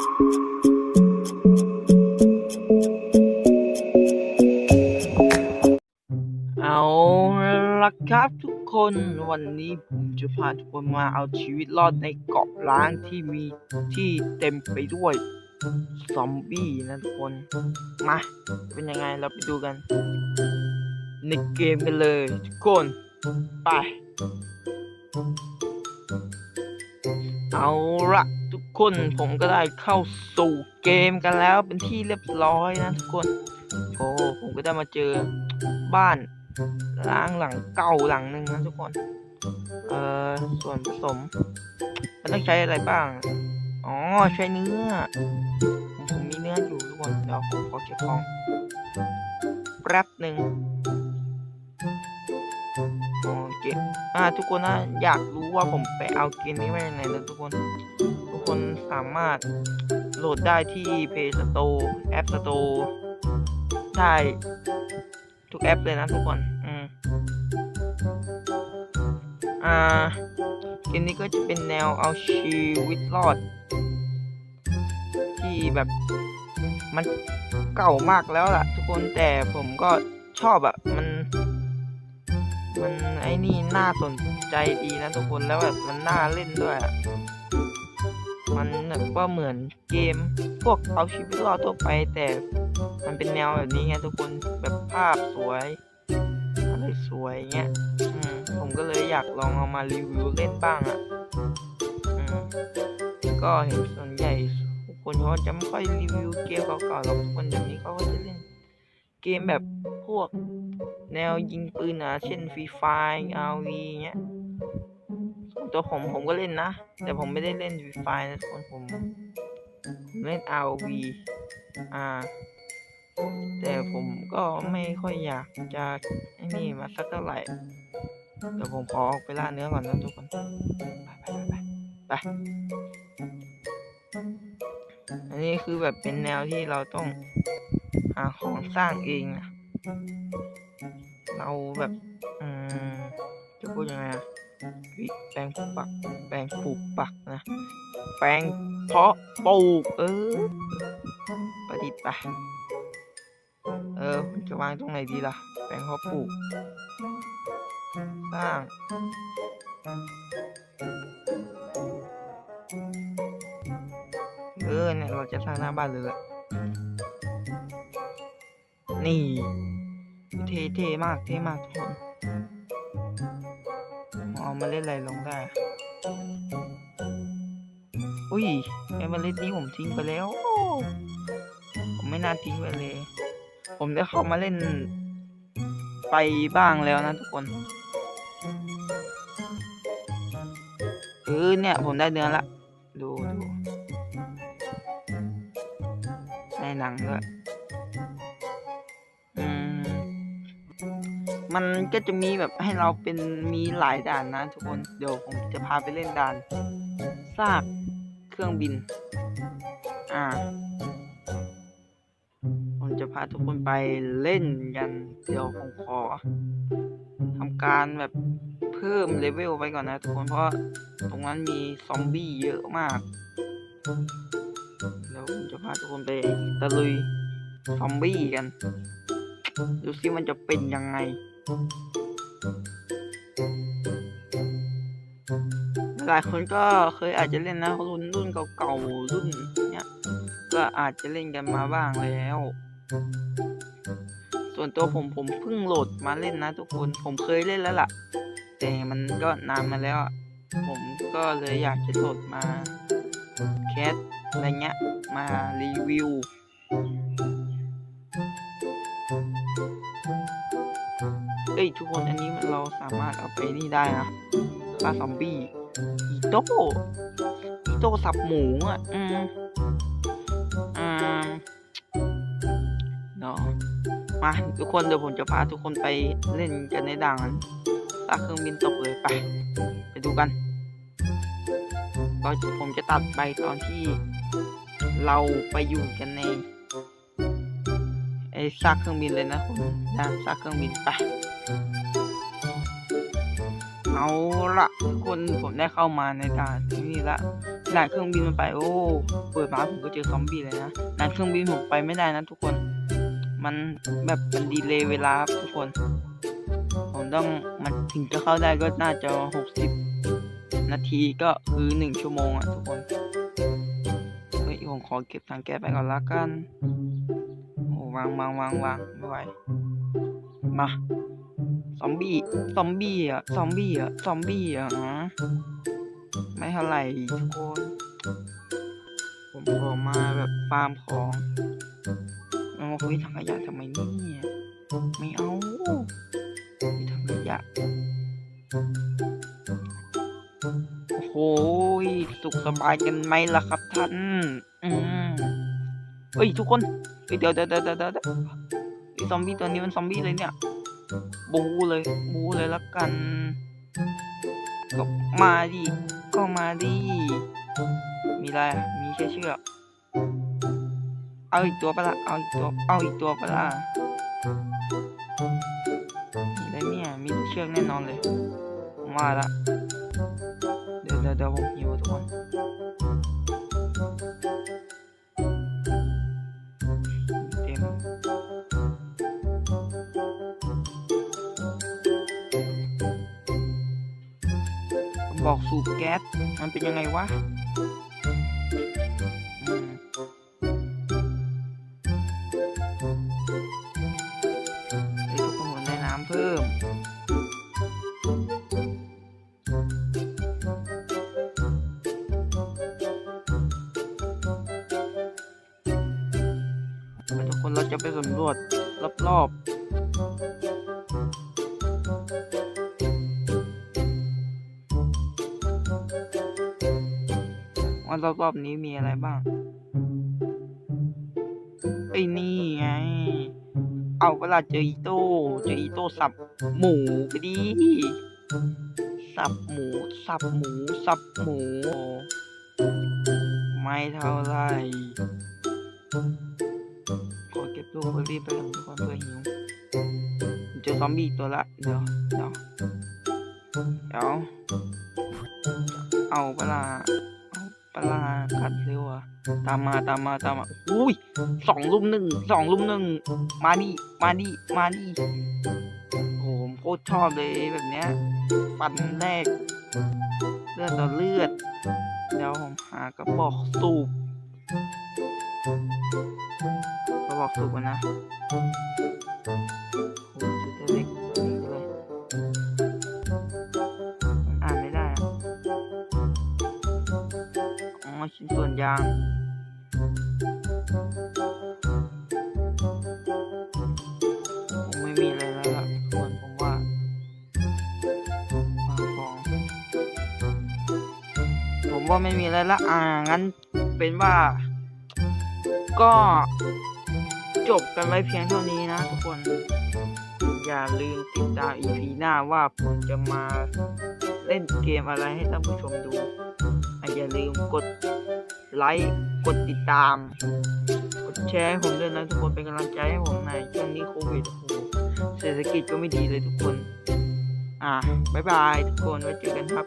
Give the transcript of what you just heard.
เอาละครับทุกคนวันนี้ผมจะพาทุกคนมาเอาชีวิตรอดในเกาะล้างที่มีที่เต็มไปด้วยซอมบี้นะทุกคน มา เป็นยังไงเราไปดูกัน ในเกมกันเลยทุกคน ไป เอาละ คนผมก็ได้เข้าสู่เกมกันแล้วเป็นที่เรียบร้อยนะทุกคนโอ้ผมก็ได้มาเจอบ้านล้างหลังเก่าหลังหนึ่งนะทุกคนเอ่อส่วนผสมมันต้องใช้อะไรบ้าง อ๋อใช้เนื้อ ผมผมมีเนื้ออยู่ทุกคนเดี๋ยวผมขอเก็บของแป๊บหนึ่งโอเคอ่าทุกคนนะอยากรู้ว่าผมไปเอาเกมนี้มาจากไหนนะทุกคนทุก คนสามารถโหลดได้ที่ Play Store App Store ได้ทุกแอปเลยนะทุกคน อืม อ่า เกมนี้ก็จะเป็นแนวเอาชีวิตรอด ที่แบบมันเก่ามากแล้วล่ะ ทุกคนแต่ผมก็ชอบอะมัน มันไอ้นี่น่าสนใจดีนะทุกคนแล้วแบบมันน่าเล่นด้วยอะ มันแบบว่าเหมือนเกมพวกเอาชีวิตรอดทั่วไป แต่มันเป็นแนวแบบนี้ไงทุกคนแบบภาพสวยอะไรสวยเงี้ยผมก็เลยอยากลองเอามารีวิวเล่นบ้างอะอืมก็เห็นส่วนใหญ่ทุกคนเขาจะไม่ค่อยรีวิวเกมเก่าๆหรอกคนเดี๋ยวนี้เขาก็จะเล่น เกมแบบพวกแนวยิงปืนอะเช่นฟรีไฟอาร์วีเงี้ย ตัวผมผมก็เล่นนะ แต่ผมไม่ได้เล่นฟรีไฟนะทุกคนผมผมเล่น RV อ่า แต่ผมก็ไม่ค่อยอยากจะไอ้นี่มาสักเท่าไหร่เดี๋ยวผมขอออกไปล่าเนื้อก่อนนะทุกคนไปไปไปไปอันนี้คือแบบเป็นแนวที่เราต้องหาของสร้างเองนะเราแบบ อืมจะพูดยังไงอะวิ แปลงปลูกปัก แปลงปลูกปักนะ แปลงเพาะปลูก เออ ประดิษฐ์ไป เออ จะวางตรงไหนดีล่ะ แปลงเพาะปลูก สร้าง เออ เนี่ย เราจะสร้างหน้าบ้านเลยแหละนี่ เท่เท่มาก เท่มากทุกคน เมาเล่นอะไรลงได้ อุ้ยไอ้เมล็ดนี้ผมทิ้งไปแล้ว ผมไม่น่าทิ้งไปเลย ผมได้เข้ามาเล่น ไปบ้างแล้วนะทุกคน เออเนี่ย ผมได้เนื้อละ ดูดูในหนังด้วย มันก็จะมีแบบให้เราเป็นมีหลายด่านนะทุกคน เดี๋ยวผมจะพาไปเล่นด่านซากเครื่องบิน อ่า ผมจะพาทุกคนไปเล่นกัน เดี๋ยวผมขอทำการแบบเพิ่มเลเวลไปก่อนนะทุกคน เพราะตรงนั้นมีซอมบี้เยอะมาก เดี๋ยวผมจะพาทุกคนไปตะลุยซอมบี้กัน ดูซิมันจะเป็นยังไง หลายคนก็เคยอาจจะเล่นนะรุ่นรุ่นเก่าๆรุ่นเนี้ยก็อาจจะเล่นกันมาบ้างแล้ว ส่วนตัวผมผมเพิ่งโหลดมาเล่นนะทุกคนผมเคยเล่นแล้วล่ะ แต่มันก็นานมาแล้ว ผมก็เลยอยากจะโหลดมาแคสอะไรเงี้ยมารีวิวเอ้ยทุกคนอันนี้เราสามารถเอาไปนี่ได้นะฆ่าซอมบี้อีโต้อีโต้สับหมูอะอืมอืมเนาะมาทุกคนเดี๋ยวผมจะพาทุกคนไปเล่นกันในด่านซากเครื่องบินตกเลยไป ไปดูกันก็ผมจะตัดไปตอนที่เราไปอยู่กันในไอ้ซากเครื่องบินเลยนะคุณด่านซากเครื่องบินไป เอาละทุกคนผมได้เข้ามาในด่านที่นี่ละด่านเครื่องบินมันไป โอ้เปิดมาผมก็เจอซอมบี้เลยนะด่านเครื่องบินผมไปไม่ได้นะทุกคน มันแบบมันดีเลยเวลาครับทุกคน ผมต้องมันถึงจะเข้าได้ก็น่าจะหกสิบนาทีก็คือหนึ่งชั่วโมงอะทุกคนเฮ้ยผมขอเก็บทางแก้ไปก่อนละกันโอ้วางวางวางวางไม่ไหวมา ซอมบี้ ซอมบี้อะ ซอมบี้อะ ซอมบี้อะฮะไม่เท่าไหร่ทุกคน ผมออกมาแบบฟาร์มของเอามาคุยถังขยะทำไมเนี่ย ไม่เอาคุยถังขยะ โอ้โหสุขสบายกันไหมล่ะครับท่าน อืมเฮ้ยทุกคนเฮ้ยเดี๋ยวเดี๋ยวเดี๋ยวเดี๋ยวเดี๋ยวไอ้ซอมบี้ตัวนี้มันซอมบี้เลยเนี่ย บูเลยบูเลยละกัน ก็มาดิก็มาดิมีอะไรมีแค่เชือกเอาอีกตัวปะละเอาอีกตัวเอาอีกตัวปะละมีอะไรเนี่ยมีเชือกแน่นอนเลยมว่าละเดี๋ยวเดี๋ยวเดี๋ยวผมหิวทุกคน บอกสูบแก๊สมันเป็นยังไงวะเฮ้ยทุกคนหัวในน้ำเพิ่มทุกคนเราจะไปสำรวจรอบๆ ว่ารอบๆนี้มีอะไรบ้างไอ้ยนี่ไง เอาเวลาเจออีโต้เจออีโต้สับหมูไปดิสับหมู สับหมู สับหมู ไม่เท่าไหรขอเก็บลูกเบอร์รี่ไปก่อนทุกคนเพื่อหิวเจอซอมบี้อีกตัวละ เดี๋ยวเดี๋ยวเดี๋ยวเอาปลาเอาป ลากัดเร็วอะตามมาตามมาตามมาอุ้ยสองลุมหนึ่งสองลุมหนึ่งมาดิมาดิมาดิโอ้โหผมโคตรชอบเลยแบบเนี้ยฟันแรก เลือดต่อเลือดเดี๋ยวผมหากระบอกสูบกระบอกสูบนะ ยาง ผมไม่มีอะไรแล้วล่ะทุกคนผมว่ามาของผมว่าไม่มีอะไรละอ่า งั้นเป็นว่า ก็จบกันไว้เพียงเท่านี้นะทุกคน อย่าลืมติดตาม EP หน้าว่าผมจะมาเล่นเกมอะไรให้ท่านผู้ชมดูอย่าลืมกด ไลค์ กดติดตาม กดแชร์ให้ผมด้วยนะทุกคนเป็นกำลังใจให้ผมในช่วงนี้โควิดโอ้โหเศรษฐกิจก็ไม่ดีเลยทุกคน อะบ๊ายบายทุกคนไว้เจอกันครับ